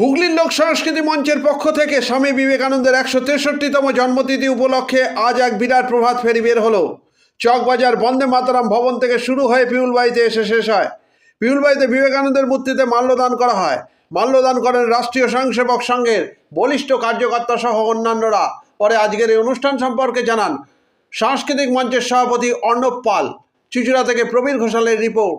হুগলির লোক সংস্কৃতি মঞ্চের পক্ষ থেকে স্বামী বিবেকানন্দের একশো তেষট্টিতম জন্মতিথি উপলক্ষে আজ এক বিরাট প্রভাত ফেরি বের হলো। চকবাজার বন্দে মাতারাম ভবন থেকে শুরু হয়ে পিউলবাড়িতে এসে শেষ হয়। পিউলবাড়িতে বিবেকানন্দের মূর্তিতে মাল্যদান করা হয়। মাল্যদান করেন রাষ্ট্রীয় স্বয়ংসেবক সংঘের বলিষ্ঠ কার্যকর্তা সহ অন্যান্যরা। পরে আজকের এই অনুষ্ঠান সম্পর্কে জানান সাংস্কৃতিক মঞ্চের সভাপতি অর্ণব পাল। চুচুড়া থেকে প্রবীর ঘোষালের রিপোর্ট।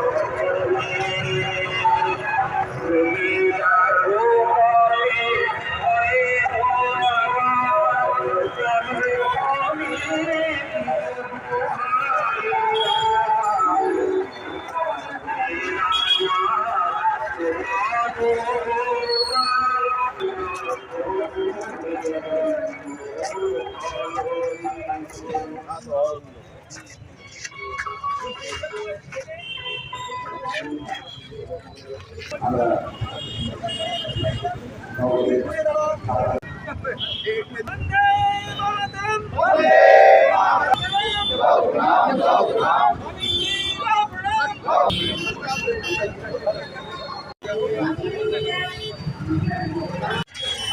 বন্দে মাতরম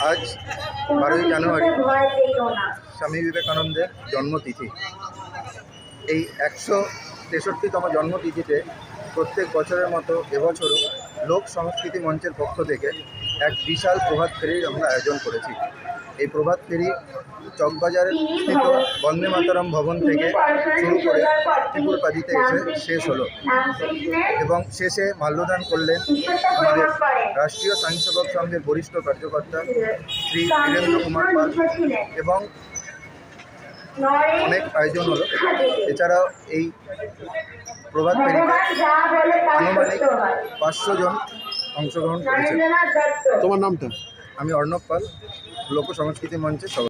আজ বারোই জানুয়ারি স্বামী বিবেকানন্দের জন্মতিথি। এই একশো তেষট্টিতম জন্মতিথিতে প্রত্যেক বছরের মতো এবছরও লোক সংস্কৃতি মঞ্চের পক্ষ থেকে এক বিশাল প্রভাত ফেরির আমরা আয়োজন করেছি। এই প্রভাত ফেরি চকবাজারের স্থিত বন্দে মাতারাম ভবন থেকে শুরু করে ত্রিপুরপাদিতে এসে শেষ হলো এবং শেষে মাল্যদান করলেন আমাদের রাষ্ট্রীয় স্বয়ংসেবক সংঘের বরিষ্ঠ কার্যকর্তা শ্রী বীরেন্দ্র কুমার পাল এবং অনেক আয়োজন হলো। এছাড়াও এই প্রভাত ফেরিতে আনুমানিক পাঁচশো জন অংশগ্রহণ করেছেন তোমার নামটা? আমি অর্ণব পাল লোক সংস্কৃতি মঞ্চের সভাপতি।